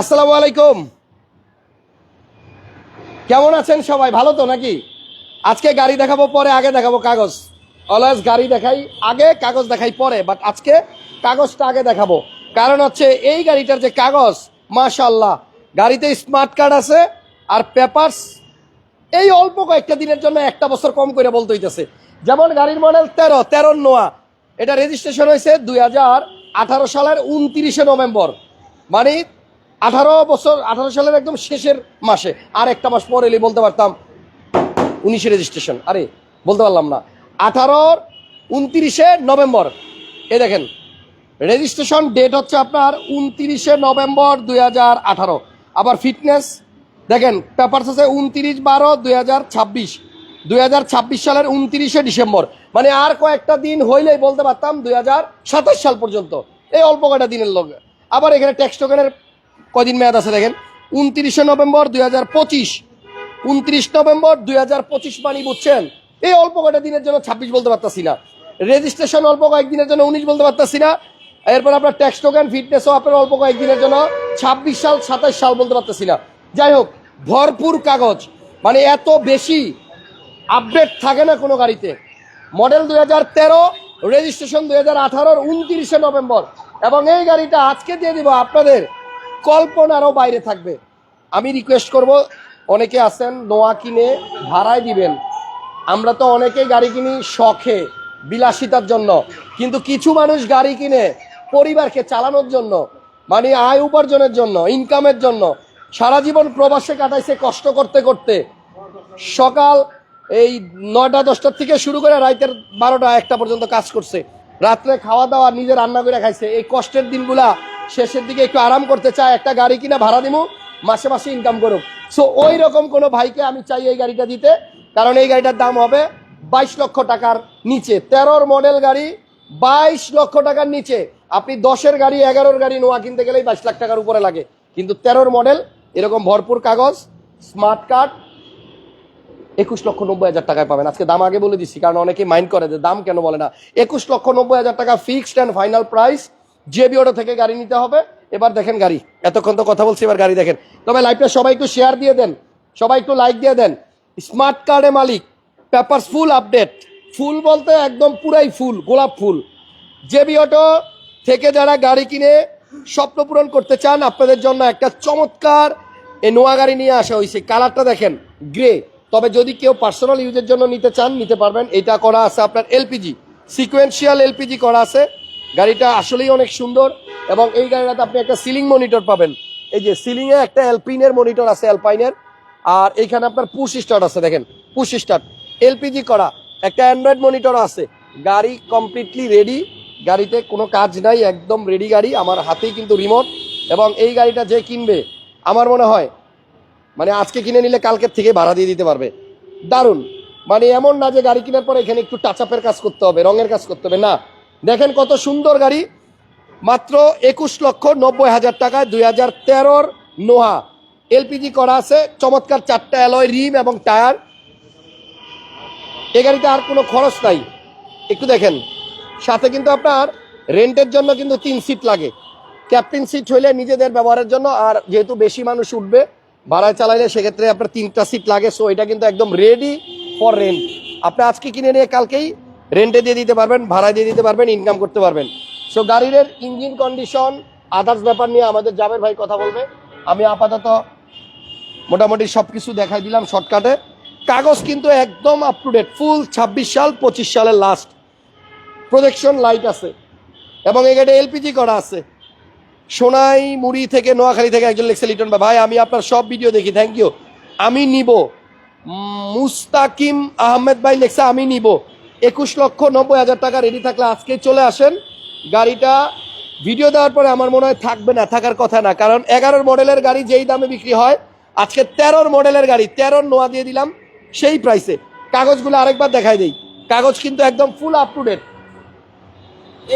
আসসালামু আলাইকুম। কেমন আছেন সবাই? ভালো তো নাকি? আজকে গাড়ি দেখাবো, পরে আগে দেখাবো কাগজ। অলওয়েজ গাড়ি দেখাই, আগে কাগজ দেখাই পরে বাট আজকে কাগজটা আগে দেখাবো। কারণ হচ্ছে এই গাড়িটার যে কাগজ মাশাল্লাহ গাড়িতে স্মার্ট কার্ড আছে আর পেপারস এই অল্প কয়েকটা দিনের জন্য একটা বছর কম করে বলতে হইতেছে। যেমন গাড়ির মডেল তেরো তেরো নোয়া। এটা রেজিস্ট্রেশন হয়েছে দুই হাজার আঠারো সালের উনত্রিশে নভেম্বর। মানে আঠারো বছর, আঠারো সালের একদম শেষের মাসে। আর একটা মাস পর এলে বলতে পারতাম, উনিশে রেজিস্ট্রেশন আরে, বলতে পারলাম না। আঠারোর উনত্রিশে নভেম্বর। এ দেখেন রেজিস্ট্রেশন ডেট হচ্ছে আপনার উনত্রিশে নভেম্বর দুই হাজার আঠারো। আবার ফিটনেস দেখেন পেপারস আছে উনত্রিশ বারো দুই হাজার ছাব্বিশ। দুই হাজার ছাব্বিশ সালের উনত্রিশে ডিসেম্বর। মানে আর কয়েকটা দিন হইলেই বলতে পারতাম দুই হাজার সাতাশ সাল পর্যন্ত। এই অল্প কয়টা দিনের লোক আবার এখানে ট্যাক্স টোকেনের কদিন মেয়াদ আছে দেখেন? উনত্রিশে নভেম্বর দুই হাজার পঁচিশ। উনত্রিশ নভেম্বর দুই হাজার পঁচিশ মানি বুঝছেন? এই অল্প কয়েকটা দিনের জন্য ছাব্বিশ বলতে পারতাছি না। রেজিস্ট্রেশন অল্প কয়েকদিনের জন্য উনিশ বলতে পারতাছি না। এরপর আপনার ট্যাক্স টোকেন, ফিটনেসও আপনার অল্প কয়েকদিনের জন্য ছাব্বিশ সাল, সাতাশ সাল বলতে পারতেছি না। যাই হোক, ভরপুর কাগজ। মানে এত বেশি আপডেট থাকে না কোনো গাড়িতে। মডেল দুই হাজার তেরো, রেজিস্ট্রেশন দুই হাজার আঠারোর উনত্রিশে নভেম্বর। এবং এই গাড়িটা আজকে দিয়ে দিব আপনাদের কল্পনারও বাইরে থাকবে। আমি রিকোয়েস্ট করব, অনেকে আছেন নোয়া কিনে ভাড়ায় দিবেন। আমরা তো অনেকেই গাড়ি কিনি শখে, বিলাসিতার জন্য। কিন্তু কিছু মানুষ গাড়ি কিনে পরিবারকে চালানোর জন্য মানে আয় উপার্জনের জন্য ইনকামের জন্য, সারা জীবন প্রবাসে কাটাইছে কষ্ট করতে করতে। সকাল এই নয়টা দশটার থেকে শুরু করে রাতের বারোটা, একটা পর্যন্ত কাজ করছে। রাত্রে খাওয়া দাওয়া নিজে রান্না করে খাইছে। এই কষ্টের দিনগুলা শেষের দিকে একটু আরাম করতে চায়, একটা গাড়ি কিনা ভাড়া দিব মাসে মাসে ইনকাম করুক। সো ওই রকম কোনো ভাইকে আমি চাই এই গাড়িটা দিতে, কারণ এই গাড়িটার দাম হবে বাইশ লক্ষ টাকার নিচে। তেরোর মডেল গাড়ি বাইশ লক্ষ টাকার নিচে। আপনি দশের গাড়ি, এগারোর গাড়ি নোয়া কিনতে গেলেই বাইশ লাখ টাকার উপরে লাগে। কিন্তু তেরোর মডেল এরকম ভরপুর কাগজ স্মার্ট কার্ড একুশ লক্ষ নব্বই হাজার টাকায় পাবেন। আজকে দাম আগে বলে দিচ্ছি কারণ অনেকে মাইন্ড করে যে দাম কেন বলে না। একুশ লক্ষ নব্বই হাজার টাকা fixed and final price JB auto থেকে গাড়ি নিতে হবে। এবার দেখেন গাড়ি। এতক্ষণ তো কথা বলছি, এবার গাড়ি দেখেন। তবে লাইভটা সবাই একটু শেয়ার দিয়ে দেন। সবাই একটু লাইক দিয়ে দেন। স্মার্ট কার্ডে মালিক পেপারস ফুল আপডেট ফুল বলতে একদম পুরাই ফুল গোলাপ ফুল জেবি অটো থেকে যারা গাড়ি কিনে স্বপ্ন পূরণ করতে চান, আপনাদের জন্য একটা চমৎকার এই নোয়া গাড়ি নিয়ে আসা হয়েছে। কালারটা দেখেন গ্রে তবে যদি কেউ পার্সোনাল ইউজের জন্য নিতে চান, নিতে পারবেন। এটা করা আছে আপনার এলপিজি সিকোয়েন্সিয়াল এলপিজি করা আছে। গাড়িটা আসলেই অনেক সুন্দর এবং এই গাড়িটাতে আপনি একটা সিলিং মনিটর পাবেন। এই যে সিলিংয়ে একটা অ্যালপিনের মনিটর আছে, অ্যালপাইনের। আর এইখানে আপনার পুশ স্টার্ট আছে, দেখেন, পুশ স্টার্ট। এলপিজি করা, একটা অ্যান্ড্রয়েড মনিটর আছে। গাড়ি কমপ্লিটলি রেডি গাড়িতে কোনো কাজ নাই, একদম রেডি গাড়ি, আমার হাতেই কিন্তু রিমোট এবং এই গাড়িটা যে কিনবে, আমার মনে হয় মানে আজকে কিনে নিলে কালকের থেকে ভাড়া দিয়ে দিতে পারবে। দারুণ। মানে এমন না যে গাড়ি কেনার পরে এখানে একটু টাচ আপের কাজ করতে হবে, রঙের কাজ করতে হবে, না। দেখেন কত সুন্দর গাড়ি। মাত্র একুশ লক্ষ নব্বই হাজার টাকায় দুই হাজার তেরোর নোহা। এলপিজি করা আছে, চমৎকার চারটা অ্যালয়, রিম এবং টায়ার। এ গাড়িতে আর কোনো খরচ নাই। একটু দেখেন। সাথে কিন্তু আপনার রেন্টের জন্য কিন্তু তিন সিট লাগে। ক্যাপ্টেন সিট হইলে নিজেদের ব্যবহারের জন্য, আর যেহেতু বেশি মানুষ উঠবে, ভাড়ায় চালাইলে সেক্ষেত্রে আপনার তিনটা সিট লাগে। সো এটা কিন্তু একদম রেডি ফর রেন্ট আপনি আজকে কিনে নিয়ে কালকেই রেন্টে দিয়ে দিতে পারবেন, ভাড়ায় দিয়ে দিতে পারবেন ইনকাম করতে পারবেন। সো গাড়ির ইঞ্জিন কন্ডিশন আদার্স ব্যাপার নিয়ে আমাদের জাবের ভাই কথা বলবে। আমি আপাতত মোটামুটি সব কিছু দেখাই দিলাম শর্টকাটে কাগজ কিন্তু একদম আপ টু ডেট ফুল ছাব্বিশ সাল, পঁচিশ সালের লাস্ট প্রজেকশন লাইট আছে। এবং গাড়ি এলপিজি করা আছে। সোনাই মুড়ি থেকে নোয়াখালী থেকে একজন লিখছে, লিটন ভাই আমি আপনার সব ভিডিও দেখি থ্যাংক ইউ আমি নিব। মুস্তাকিম আহমেদ ভাই লেখছে, আমি নিব। একুশ লক্ষ নব্বই হাজার টাকা রেডি থাকলে আজকে চলে আসেন। গাড়িটা ভিডিও দেওয়ার পরে আমার মনে হয় থাকবে না থাকার কথা না। কারণ এগারোর মডেলের গাড়ি যেই দামে বিক্রি হয় আজকে তেরোর মডেলের গাড়ি তেরোর নোয়া দিয়ে দিলাম সেই প্রাইসে কাগজগুলো আরেকবার দেখাই দেই। কাগজ কিন্তু একদম ফুল আপ টু ডেট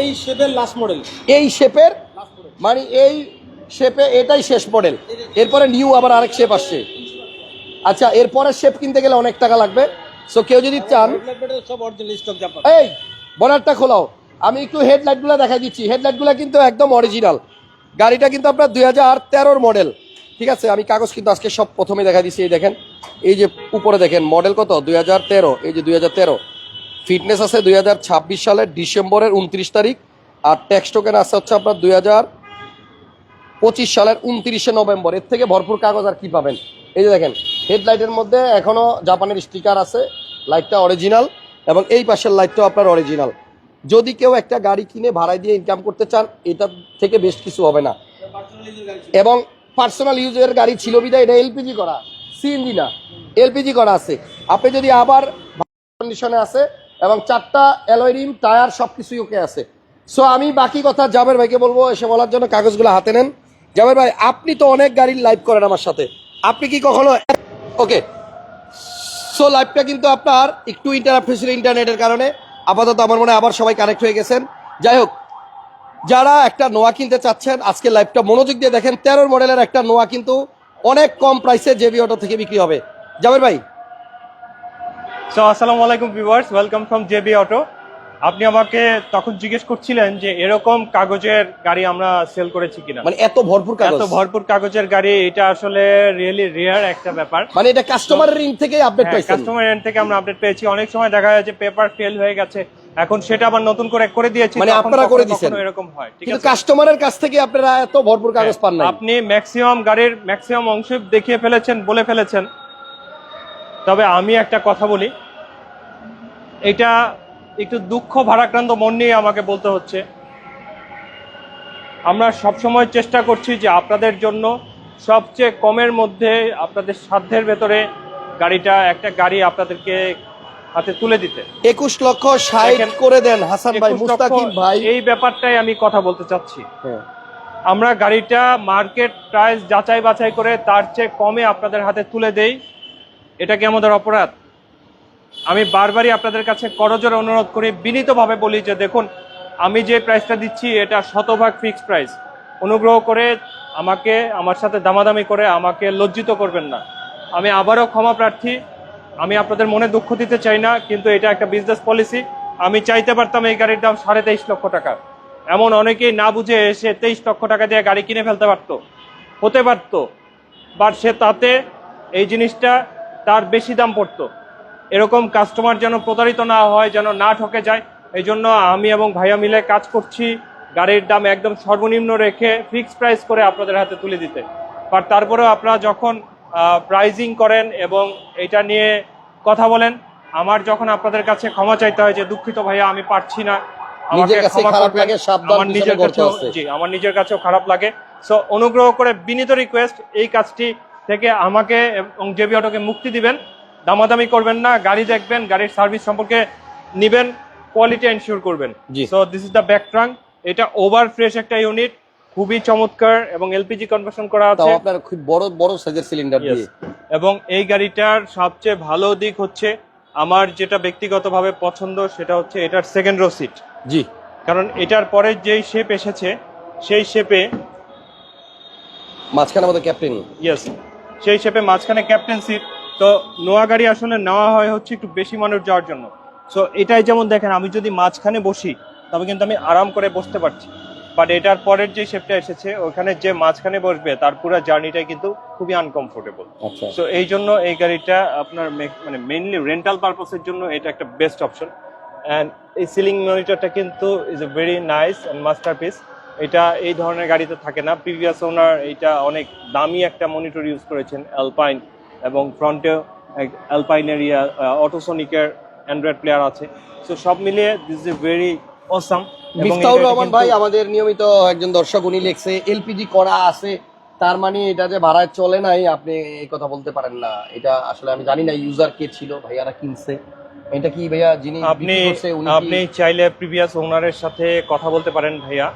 এই শেপের লাস্ট মডেল এই শেপের মানে এই শেপে এটাই শেষ মডেল এরপরে নিউ আবার আরেক শেপ আসছে। আচ্ছা এরপরে শেপ কিনতে গেলে অনেক টাকা লাগবে। সো কেউ যদি চান এই বর্ডারটা খোলাও। আমি একটু হেডলাইটগুলো দেখাই দিচ্ছি। হেডলাইটগুলো কিন্তু একদম অরিজিনাল গাড়িটা কিন্তু আপনার দুই হাজার তেরোর মডেল ঠিক আছে আমি কাগজ কিন্তু আজকে সব প্রথমে দেখা দিচ্ছি এই দেখেন। এই যে উপরে দেখেন মডেল কত? দুই হাজার তেরো এই যে দুই হাজার তেরো। ফিটনেস আছে দুই হাজার ছাব্বিশ সালের ডিসেম্বরের উনত্রিশ তারিখ। আর ট্যাক্স টোকেন আছে হচ্ছে আপনার দুই হাজার পঁচিশ সালের উনত্রিশে নভেম্বর। এর থেকে ভরপুর কাগজ আর কি পাবেন? এই যে দেখেন হেডলাইটের মধ্যে এখনও জাপানের স্টিকার আছে। লাইটটা অরিজিনাল এবং এই পাশের লাইটটাও আপনার অরিজিনাল যদি কেউ একটা গাড়ি কিনে ভাড়ায় দিয়ে ইনকাম করতে চান, এটা থেকে বেশ কিছু হবে না। এবং পার্সোনাল ইউজের গাড়ি ছিল বিদায় এটা এলপিজি করা সিএনজি না এলপিজি করা আছে। আপনি যদি আবার কন্ডিশনে আছে এবং চারটা অ্যালয় রিম টায়ার সব কিছুই ওকে আছে। সো আমি বাকি কথা জাবের ভাইকে বলব, এসে বলার জন্য কাগজগুলো হাতে নেন। জাবের ভাই, আপনি তো অনেক গাড়ির লাইভ করেন আমার সাথে। আপনি কি কখনো ওকে সো লাইভটা কিন্তু আপনার একটু ইন্টারাপ্ট হয়েছিল ইন্টারনেটের কারণে। আপাতত আমার মনে আবার সবাই কানেক্ট হয়ে গেছেন। যাই হোক, যারা একটা নোয়া কিনতে চাচ্ছেন, আজকে লাইভটা মনোযোগ দিয়ে দেখেন, তেরোর মডেলের একটা নোয়া কিন্তু অনেক কম প্রাইসে জেবি অটো থেকে বিক্রি হবে। জাবের ভাই। সো আসসালামু আলাইকুম viewers welcome from JB auto আপনি আমাকে তখন জিজ্ঞেস করছিলেন যে এরকম কাগজের গাড়ি আমরা সেল করেছি কিনা। মানে এত ভরপুর কাগজ? এত ভরপুর কাগজের গাড়ি এটা আসলে রিয়েলি রেয়ার একটা ব্যাপার। মানে এটা কাস্টমারের রিং থেকে আপডেট পাইছেন? কাস্টমার এন্ড থেকে আমরা আপডেট পেয়েছি। অনেক সময় দেখা যায় যে পেপার ফেল হয়ে গেছে। এখন সেটা আবার নতুন করে করে দিয়েছি মানে আপনারা করে। কখনো এরকম হয় ঠিক কিন্তু আছে? কাস্টমারের কাছ থেকে আপনারা এত ভরপুর কাগজ পান নাই। আপনি ম্যাক্সিমাম গাড়ির ম্যাক্সিমাম অংশ দেখিয়ে ফেলেছেন বলে ফেলেছেন। তবে আমি একটা কথা বলি। এটা একটু দুঃখ ভারাক্রান্ত মন নিয়ে আমাকে বলতে হচ্ছে। আমরা সবসময় চেষ্টা করছি যে আপনাদের জন্য সবচেয়ে কমের মধ্যে আপনাদের সাধ্যের ভেতরে গাড়িটা একটা গাড়ি আপনাদেরকে হাতে তুলে দিতে। একুশ লক্ষ ষাট করে দেন হাসান ভাই মুস্তাকিম ভাই। এই ব্যাপারটাই আমি কথা বলতে চাচ্ছি। হ্যাঁ। আমরা গাড়িটা মার্কেট প্রাইস যাচাই বাছাই করে তার চেয়ে কমে আপনাদের হাতে তুলে দেই। এটা কি আমাদের অপরাধ? আমি বারবারই আপনাদের কাছে করজোর অনুরোধ করি, বিনীতভাবে বলি যে দেখুন, আমি যে প্রাইসটা দিচ্ছি, এটা শতভাগ ফিক্সড প্রাইস অনুগ্রহ করে আমাকে, আমার সাথে দামাদামি করে আমাকে লজ্জিত করবেন না। আমি আবারও ক্ষমা প্রার্থী। আমি আপনাদের মনে দুঃখ দিতে চাই না, কিন্তু এটা একটা বিজনেস পলিসি আমি চাইতে পারতাম এই গাড়ির দাম সাড়ে তেইশ লক্ষ টাকা। এমন অনেকেই না বুঝে এসে তেইশ লক্ষ টাকা দিয়ে গাড়ি কিনে ফেলতে পারতো, হতে পারতো। বাট সে তাতে এই জিনিসটা তার বেশি দাম পড়তো। এরকম কাস্টমার যেন প্রতারিত না হয় যেন না ঠকে যায় এই জন্য আমি এবং ভাইয়া মিলে কাজ করছি। গাড়ির দাম একদম সর্বনিম্ন রেখে ফিক্সড প্রাইস করে আপনাদের হাতে তুলে দিতে। বাট তারপরেও আপনারা যখন প্রাইজিং করেন এবং এটা নিয়ে কথা বলেন আমার যখন আপনাদের কাছে ক্ষমা চাইতে হয় যে দুঃখিত ভাইয়া আমি পারছি না। কাছে আমার নিজের কাছেও জি আমার নিজের কাছেও খারাপ লাগে। সো অনুগ্রহ করে বিনীত রিকোয়েস্ট এই কাজটি থেকে আমাকে এবং জেবি অটোকে মুক্তি দিবেন। দামাদামি করবেন না গাড়ি দেখবেন গাড়ির সার্ভিস সম্পর্কে নিবেন কোয়ালিটি এনশিওর করবেন। So this is the back trunk এটা ওভার ফ্রেশ একটা ইউনিট খুবই চমৎকার এবং এলপিজি কনভার্সন করা আছে। আপনার খুব বড় বড় সাইজের সিলিন্ডার. দিয়ে। এবং এই গাড়িটার সবচেয়ে ভালো দিক হচ্ছে আমার যেটা ব্যক্তিগতভাবে পছন্দ সেটা হচ্ছে এটার সেকেন্ড রো সিট জি। কারণ এটার পরে যেই শেপ এসেছে সেই শেপে মাঝখানে আমাদের ক্যাপ্টেন ইয়েস সেই শেপে মাঝখানে ক্যাপ্টেন সিট তো নোয়া গাড়ি আসলে নেওয়া হয় হচ্ছে একটু বেশি মানুষ যাওয়ার জন্য। সো এটাই যেমন দেখেন আমি যদি মাঝখানে বসি তবে কিন্তু আমি আরাম করে বসতে পারছি। বাট এটার পরের যে শেপটা এসেছে ওখানে যে মাঝখানে বসবে তার পুরো জার্নিটাই কিন্তু খুবই আনকমফোর্টেবল আচ্ছা। সো এই জন্য এই গাড়িটা আপনার মানে মেইনলি রেন্টাল পারপাসের জন্য এটা একটা বেস্ট অপশন অ্যান্ড এই সিলিং মনিটরটা কিন্তু is a very nice and masterpiece এটা এই ধরনের গাড়িতে থাকে না। প্রিভিয়াস ওনার এটা অনেক দামি একটা মনিটর ইউজ করেছেন অ্যালপাইন এবং ফ্রন্টে অ্যালপাইনের ইয়া অটোসোনিকের অ্যান্ড্রয়েড প্লেয়ার আছে। সো সব মিলিয়ে this is very awesome Miftaur Rahman ভাই আমাদের নিয়মিত একজন দর্শক উনি লিখছে এলপিজি করা আছে। তার মানে এটা যে ভাড়ায় চলে নাই আপনি এই কথা বলতে পারেন না। এটা আসলে আমি জানি না ইউজার কে ছিল ভাইয়ারা কিনছে। এটা কি ভাইয়া যিনি আপনি আপনি চাইলে প্রিভিয়াস ওনারের সাথে কথা বলতে পারেন ভাইয়া।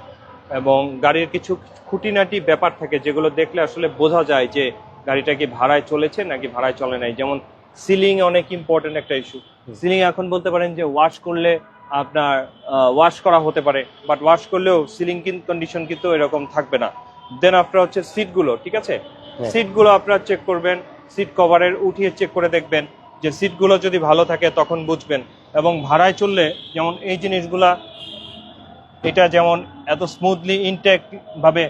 এবং গাড়ির কিছু খুঁটিনাটি ব্যাপার থাকে যেগুলো দেখলে আসলে বোঝা যায় যে গাড়িটা কি ভাড়ায় চলেছে নাকি ভাড়ায় চলে নাই? যেমন সিলিং অনেক ইম্পর্টেন্ট একটা ইস্যু সিলিং এখন বলতে পারেন যে ওয়াশ করলে আপনার ওয়াশ করা হতে পারে বাট ওয়াশ করলেও সিলিং কন্ডিশন কিন্তু এরকম থাকবে না। দেন আপনার হচ্ছে সিটগুলো ঠিক আছে। সিটগুলো আপনারা চেক করবেন সিট কভারের উঠিয়ে চেক করে দেখবেন যে সিটগুলো যদি ভালো থাকে তখন বুঝবেন। এবং ভাড়ায় চললে যেমন এই জিনিসগুলা এটা যেমন এত স্মুথলি ইনটেক ভাবে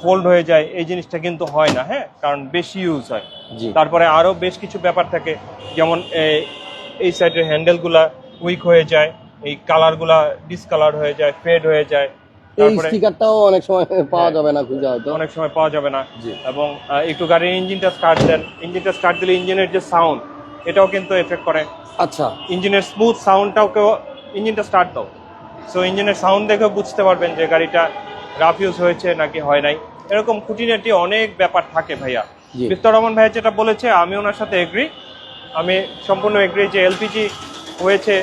ফোল্ড হয়ে যায় এই জিনিসটা কিন্তু হয় না হ্যাঁ? কারণ বেশি ইউজ হয়। তারপরে আরও বেশ কিছু ব্যাপার থাকে যেমন এই সাইডের হ্যান্ডেলগুলা উইক হয়ে যায় এই কালারগুলা ডিসকালার হয়ে যায় ফেড হয়ে যায় এই স্টিকারটাও অনেক সময় পাওয়া যাবে না খুঁজে হয়তো। অনেক সময় পাওয়া যাবে না। এবং একটু গাড়ির ইঞ্জিনটা স্টার্ট দেন ইঞ্জিনটা স্টার্ট দিলে ইঞ্জিনের যে সাউন্ড এটাও কিন্তু এফেক্ট করে। আচ্ছা। ইঞ্জিনের স্মুথ সাউন্ডটাও কেউ ইঞ্জিনটা স্টার্ট দাও। সো ইঞ্জিনের সাউন্ড দেখে বুঝতে পারবেন যে গাড়িটা রাফ ইউজ হয়েছে নাকি হয় নাই? এরকম খুঁটিনাটি অনেক ব্যাপার থাকে ভাইয়া। বিস্তর রহমান ভাইয়া যেটা বলেছে আমি ওনার সাথে এগ্রি আমি সম্পূর্ণ এগ্রি যে এলপিজি হয়েছে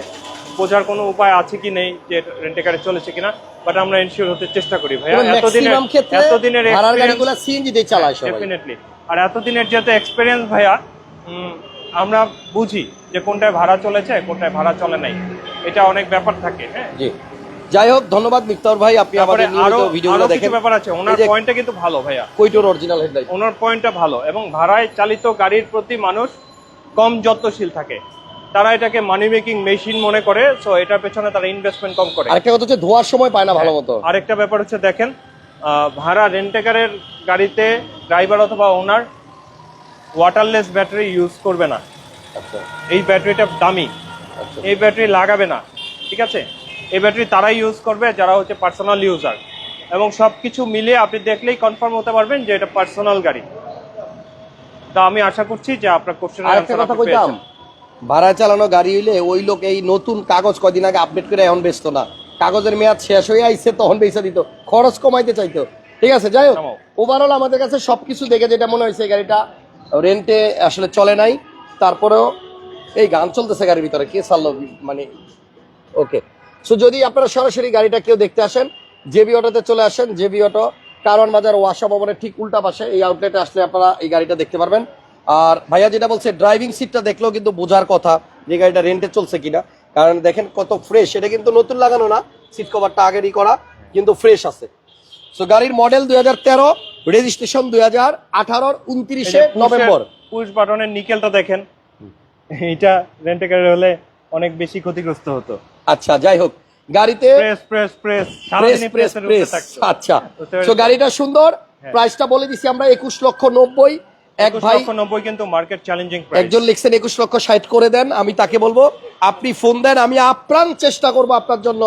বোঝার কোনো উপায় আছে কি নেই যে রেন্টে রেন্টেকারে চলেছে কিনা বাট আমরা ইনশিওর হতে চেষ্টা করি ভাইয়া। এতদিনের এতদিনের গাড়িগুলো সিএনজি দিয়ে চালায় সবাই। ডেফিনেটলি আর এতদিনের যেহেতু এক্সপিরিয়েন্স ভাইয়া আমরা বুঝি যে কোনটায় ভাড়া চলেছে কোনটায় ভাড়া চলে নাই। এটা অনেক ব্যাপার থাকে হ্যাঁ? যাই হোক ধন্যবাদ মিক্তর ভাই আপনি আমাদের নিয়মিত ভিডিওগুলো দেখেন। ব্যাপার আছে ওনার পয়েন্টটা কিন্তু ভালো ভাইয়া। কৈটোর অরিজিনাল হেডলাইট ওনার পয়েন্টটা ভালো এবং ভাড়ায় চালিত গাড়ির প্রতি মানুষ কম যত্নশীল থাকে। তারা এটাকে মানি মেকিং মেশিন মনে করে সো এটার পেছনে তারা ইনভেস্টমেন্ট কম করে। আরেকটা কথা হচ্ছে ধোয়ার সময় পায় না ভালো মতো। আরেকটা ব্যাপার হচ্ছে দেখেন ভাড়া রেন্টেকারের গাড়িতে ড্রাইভার অথবা ওনার ওয়াটারলেস ব্যাটারি ইউজ করবে না। আচ্ছা। এই ব্যাটারিটা দামি। আচ্ছা। এই ব্যাটারি লাগাবে না। ঠিক আছে? এই ব্যাটারি তারাই ইউজ করবে যারা হচ্ছে পার্সোনাল ইউজার এবং সব কিছু মিলিয়ে আপনি দেখলেই কনফার্ম হতে পারবেন যে এটা পার্সোনাল গাড়ি। তা আমি আশা করছি যে আপনার আরেকটা কথা কইতাম ভাড়া চালানো গাড়ি হইলে ওই লোক এই নতুন কাগজ কদিন আগে আপডেট করে এখন বেচতো না। কাগজের মেয়াদ শেষ হয়ে আইছে তখন বেচে দিত খরচ কমাইতে চাইতো। ঠিক আছে যাই হোক ওভারঅল আমাদের কাছে সবকিছু দেখে যেটা মনে হয়েছে গাড়িটা রেন্টে আসলে চলে নাই তারপরেও এই গান চলতেছে গাড়ির ভিতরে কে ছাড়লো মানে ওকে সো যদি আপনারা সরাসরি গাড়িটা কেউ দেখতে আসেন জেবি অটোতে চলে আসেন জেবি অটো কারণ বাজার ওয়াসা ভবনের ঠিক উল্টা পাশে এই আউটলেটে আসলে আপনারা এই গাড়িটা দেখতে পারবেন। আর ভাইয়া যেটা বলছে ড্রাইভিং সিটটা দেখলেও কিন্তু বোঝার কথা যে গাড়িটা রেন্টে চলছে কিনা। কারণ দেখেন কত ফ্রেশ এটা কিন্তু নতুন লাগানো না সিট কভারটা আগেরই করা কিন্তু ফ্রেশ আছে। সো গাড়ির মডেল দুই হাজার তেরো রেজিস্ট্রেশন দুই হাজার আঠারোর উনত্রিশে নভেম্বর। পুশ বাটনের নিকেলটা দেখেন এটা রেন্টেকার হলে অনেক বেশি ক্ষতিগ্রস্ত হতো। আচ্ছা যাই হোক। গাড়িতে আচ্ছা। তো গাড়িটা সুন্দর। হ্যাঁ। প্রাইসটা বলে দিছি আমরা একুশ লক্ষ নব্বই। এক ভাই নব্বই কিন্তু মার্কেট চ্যালেঞ্জিং একজন লিখছেন একুশ লক্ষ ষাট করে দেন। আমি তাকে বলব আপনি ফোন দেন। আমি আপ্রাণ চেষ্টা করব আপনার জন্য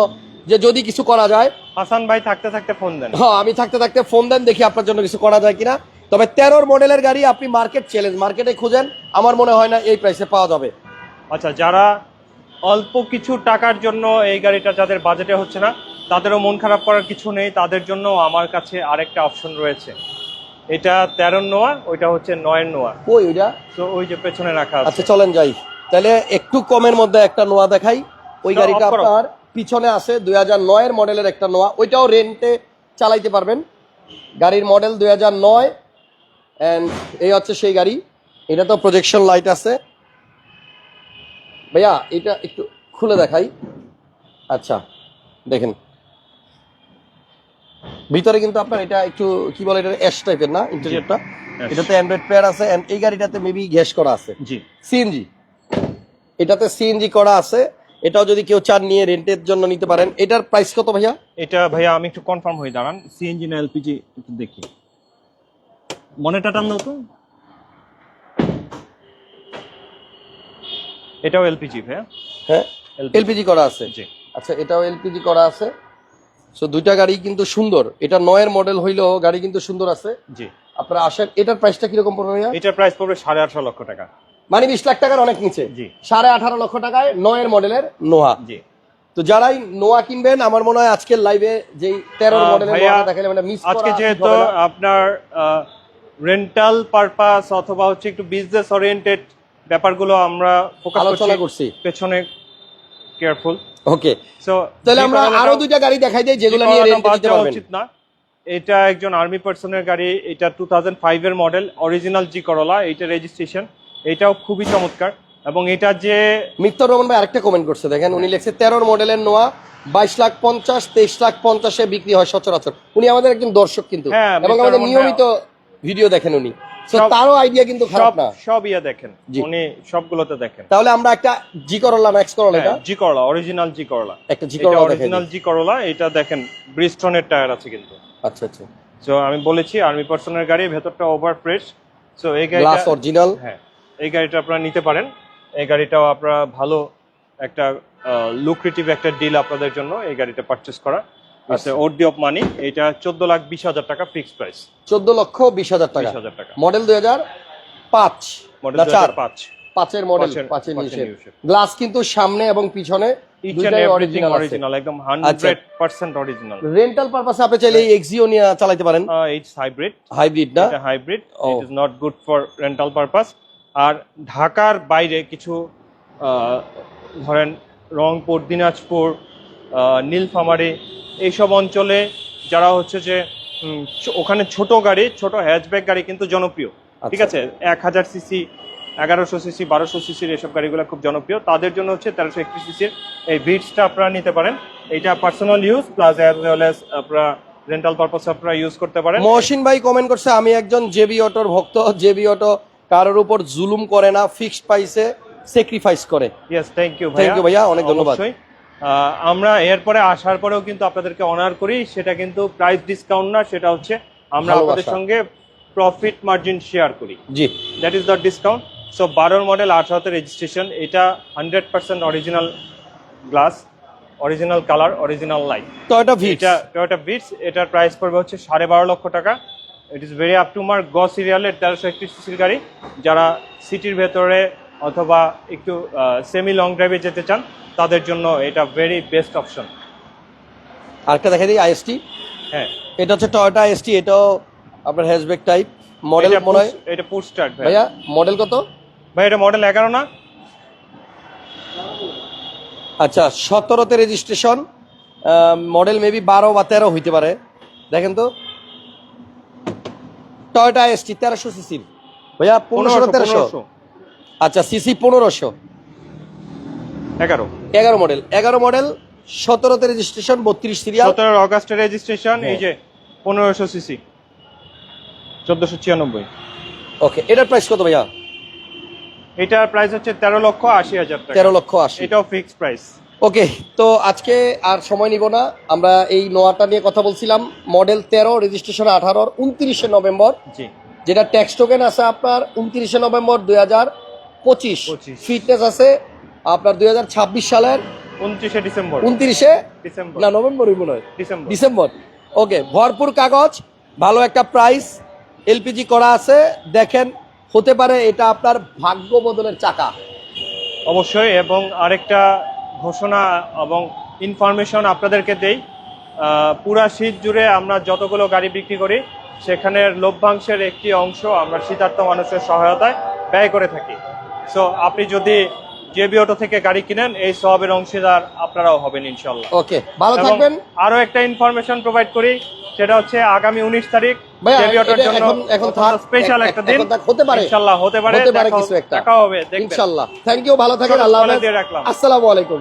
যে যদি কিছু করা যায়। হাসান ভাই থাকতে থাকতে ফোন দেন। হ্যাঁ আমি থাকতে থাকতে ফোন দেন দেখি আপনার জন্য কিছু করা যায় কিনা। তবে তেরোর মডেলের গাড়ি আপনি মার্কেট চ্যালেঞ্জ মার্কেটে খুঁজেন। আমার মনে হয় না এই প্রাইসে পাওয়া যাবে। আচ্ছা যারা অল্প কিছু টাকার জন্য এই গাড়িটা যাদের বাজেটে হচ্ছে না তাদেরও মন খারাপ করার কিছু নেই তাদের জন্য আমার কাছে আরেকটা অপশন রয়েছে। এটা তেরোর নোয়া ওইটা হচ্ছে নয়ের নোয়া। ওই ওইটা? তো ওই যে পেছনে রাখা আচ্ছা চলেন যাই। তাহলে একটু কমের মধ্যে একটা নোয়া দেখাই। ওই গাড়িটা আপনার পিছনে আছে দুই হাজার নয়ের মডেলের একটা নোয়া। ওইটাও রেন্টে চালাইতে পারবেন। গাড়ির মডেল দুই হাজার নয় অ্যান্ড এই হচ্ছে সেই গাড়ি। এটা তো প্রজেকশন লাইট আছে। ভাইয়া এটা একটু খুলে দেখাই। আচ্ছা দেখেন। ভিতরে কিন্তু আপনার এটা একটু কি বলে এটা এস টাইপের না ইন্টেরিয়রটা। এটাতে অ্যান্ড্রয়েড পেয়ার আছে and এই গাড়িটাতে মেবি গ্যাস করা আছে। জি। সিএনজি এটাতে সিএনজি করা আছে। এটাও যদি কেউ চান নিয়ে রেন্টের জন্য নিতে পারেন। এটার প্রাইস কত ভাইয়া? এটা ভাইয়া আমি একটু কনফার্ম হয়ে দাঁড়ান। সিএনজি না এলপিজি একটু দেখি। মনেটা টান দাও তো। এটাও এলপিজি ভাইয়া? হ্যাঁ এলপিজি। করা আছে। জি। আচ্ছা এটাও এলপিজি করা আছে। সো দুইটা গাড়ি কিন্তু সুন্দর। এটা নয়ের মডেল হইলেও গাড়ি কিন্তু সুন্দর আছে। জি। আপনারা আসেন এটার প্রাইসটা কীরকম পড়বে ভাইয়া? এটার প্রাইস পড়বে সাড়ে আঠারো লক্ষ টাকা। মানে বিশ লাখ টাকার অনেক নিচে। জি। সাড়ে আঠারো লক্ষ টাকায় নয়ের মডেলের নোয়া জি। তো যারাই নোয়া কিনবেন আমার মনে হয় আজকের লাইভে যেই তেরো মডেলের নোয়াটা দেখালে মানে মিস আজকে যেহেতু আপনার রেন্টাল পারপাস অথবা হচ্ছে একটু বিজনেস ওরিয়েন্টেড ব্যাপারগুলো আমরা ফোকাস আলোচনা করছি পেছনে কেয়ারফুল ওকে সো তাহলে আমরা আরও দুইটা গাড়ি দেখাই দিই যেগুলো নিয়ে রেন্টে দিতে পারবেন। উচিত না। এটা একজন আর্মি পার্সনের গাড়ি এটা টু থাউজেন্ড ফাইভের মডেল অরিজিনাল জি করলা এইটা রেজিস্ট্রেশন এটাও খুবই চমৎকার। এবং এটা যে মিত্তর রহমান ভাই আরেকটা কমেন্ট করছে দেখেন উনি লিখছে তেরোর মডেলের নোয়া বাইশ লাখ পঞ্চাশ তেইশ লাখ পঞ্চাশে বিক্রি হয় সচরাচর। উনি আমাদের একজন দর্শক কিন্তু। হ্যাঁ, এবং আমাদের নিয়মিত ভিডিও দেখেন উনি। তো তারও আইডিয়া কিন্তু খারাপ না। সব ইয়ে দেখেন। উনি সবগুলোতে দেখেন। তাহলে আমরা একটা জি করলা ম্যাক্স করলা এটা? জি করলা অরিজিনাল জি করলা একটা জি করলা অরিজিনাল জি করলা এটা দেখেন ব্রিস্টনের টায়ার আছে কিন্তু। আচ্ছা আচ্ছা। সো আমি বলেছি আর্মি পার্সনের গাড়ি ভেতরটা ওভার ফ্রেশ সো এই গাড়িটা গ্লাস অরিজিনাল হ্যাঁ এই গাড়িটা আপনারা নিতে পারেন। এই গাড়িটাও আপনারা ভালো একটা লুক্রেটিভ একটা ডিল আপনাদের জন্য এই গাড়িটা পারচেস করা আচ্ছা ওডি অফ মানি এটা চোদ্দ লাখ বিশ হাজার টাকা ফিক্সড প্রাইস। চোদ্দ লক্ষ বিশ হাজার টাকা। মডেল দুই হাজার পাঁচ। মডেল চার। পাঁচ। পাঁচের মডেল পাঁচের- নিচে গ্লাস কিন্তু সামনে এবং পিছনে অরিজিনাল একদম রেন্টাল পারপাসে আপনি চাইলে এই এক্সিও নিয়ে চালাতে পারেন। ইটস হাইব্রিড হাইব্রিড না? এটা hybrid. It is not good for rental purpose আর ঢাকার বাইরে কিছু আহ, ধরেন রংপুর দিনাজপুর নীলফামারী। এইসব অঞ্চলে যারা হচ্ছে যে ওখানে ছোট গাড়ি ছোট হ্যাচব্যাক গাড়ি কিন্তু জনপ্রিয়। ঠিক আচ্ছা। আছে? এক হাজার সিসি এগারোশো সিসি বারোশো সিসির এসব গাড়িগুলো খুব জনপ্রিয়। তাদের জন্য হচ্ছে তেরোশো একত্রিশ সিসির এই বিটসটা আপনারা নিতে পারেন। এটা personal use plus as well as আপনারা রেন্টাল পারপাস আপনারা ইউজ করতে পারেন। মহসিন ভাই কমেন্ট করছে আমি একজন জেবি অটোর ভক্ত। জেবি অটো কারোর উপর জুলুম করে না ফিক্সড প্রাইসে স্যাক্রিফাইস করে। Yes thank you thank you ভাইয়া, অনেক ধন্যবাদ। আমরা এরপরে আসার পরেও কিন্তু আপনাদেরকে অনার করি। সেটা কিন্তু প্রাইস ডিসকাউন্ট না সেটা হচ্ছে আমরা আপনাদের সঙ্গে প্রফিট মার্জিন শেয়ার করি। জি। That is the discount so বারোর মডেল আঠারোতে রেজিস্ট্রেশন এটা hundred percent original glass original colour original light Toyota Vitz এটা টয়োটা বিটস এটার প্রাইস পড়বে হচ্ছে সাড়ে বারো লক্ষ টাকা। It is very up to mark গ সিরিয়ালের তেরোশো একত্রিশ সিসির গাড়ি। যারা সিটির ভেতরে অথবা একটু সেমি লং ড্রাইভে যেতে চান তাদের জন্য এটা ভেরি বেস্ট অপশন আরেকটা দেখা দিই আইএসটি হ্যাঁ। এটা হচ্ছে টয়োটা আইএসটি এটাও আপনার হ্যাশব্যাক টাইপ মডেল মনে হয় এটা পুশ স্টার্ট ভাই ভাইয়া মডেল কত? ভাই এটা মডেল এগারো না। আচ্ছা সতেরোতে রেজিস্ট্রেশন মডেল মেবি বারো বা তেরো হইতে পারে। দেখেন তো। টয়োটা এসটি তেরোশো সিসির। ভাইয়া পনেরোশো তেরোশো? আচ্ছা সিসি পনেরোশো। এগারো। এগারো মডেল। এগারো মডেল সতেরোতে রেজিস্ট্রেশন বত্রিশ সিরিয়াল সতেরো অগাস্টের রেজিস্ট্রেশন এই। যে পনেরোশো সিসি চোদ্দশো ছিয়ানব্বই। ওকে এটার প্রাইস কত ভাইয়া? এটার প্রাইস হচ্ছে তেরো লক্ষ আশি হাজার তেরো লক্ষ আশি। এটাও ফিক্সড প্রাইস ওকে তো আজকে আর সময় নিব না। আমরা এই নোয়াটা নিয়ে কথা বলছিলাম। মডেল তেরো রেজিস্ট্রেশন আঠারোর উনত্রিশে নভেম্বর। জি। যেটা ট্যাক্স টোকেন আছে আপনার উনত্রিশে নভেম্বর দুই হাজার পঁচিশ। 25 ফিটনেস আছে আপনার দুই হাজার ছাব্বিশ সালের উনত্রিশে ডিসেম্বর। উনত্রিশে ডিসেম্বর। না নভেম্বরই মনে হয়। ডিসেম্বর। ডিসেম্বর। ওকে ভরপুর কাগজ ভালো একটা প্রাইস এলপিজি করা আছে দেখেন হতে পারে এটা আপনার ভাগ্য বদলের চাকা। অবশ্যই এবং আরেকটা ঘোষণা এবং ইনফরমেশন আপনাদেরকে দেই পুরা শীত জুড়ে আমরা যতগুলো গাড়ি বিক্রি করি সেখানের লভ্যাংশের একটি অংশ আমরা শীতার্থ মানুষের সহায়তায় ব্যয় করে থাকি। সো আপনি যদি জেবি অটো থেকে গাড়ি কিনেন এই সবের অংশীদার আপনারাও হবেন ইনশাল্লাহ ওকে ভালো থাকবেন। আরও একটা ইনফরমেশন প্রোভাইড করি সেটা হচ্ছে আগামী উনিশ তারিখ জেবি অটোর জন্য এখন- স্পেশাল একটা দিন। হতে পারে। ইনশাল্লাহ হতে পারে। দেখা- কিছু একটা। দেখা হবে থ্যাংক ইউ ভালো থাকেন আল্লাহ হাফেজ। আসসালামু আলাইকুম।